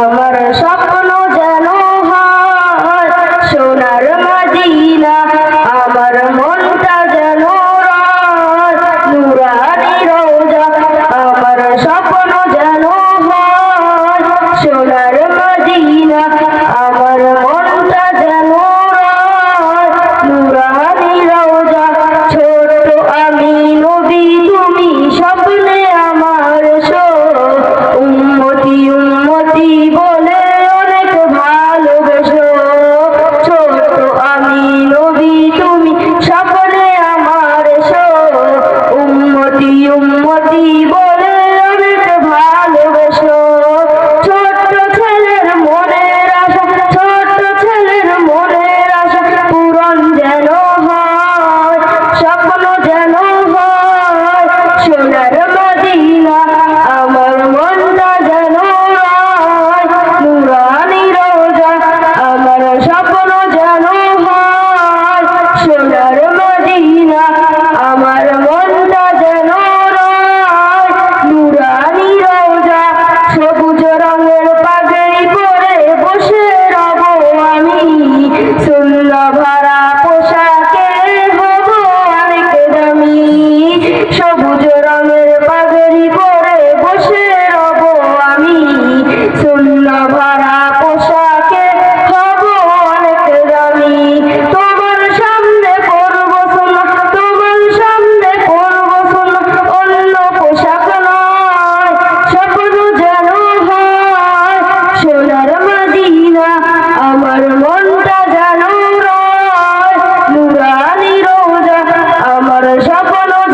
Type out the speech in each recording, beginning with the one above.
আমার স্বপ্ন যেন সোনার মাদিনা, আমার মনটা যেন নুরানি রোজা, আমার স্বপ্ন যেন সোনার মাদিনা।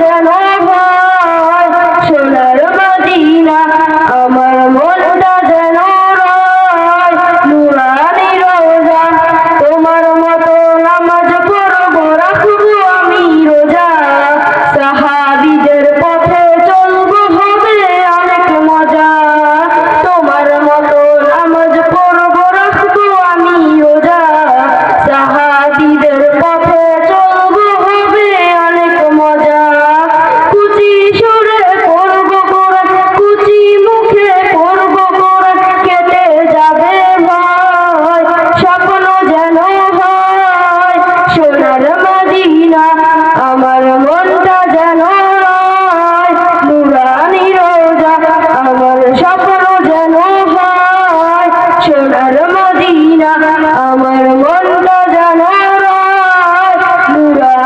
যেন না, আমার মনটা যেন দুরানি রোজা, আমার স্বপ্ন যেন হয় সোনার আমার মনটা যেন দুরানি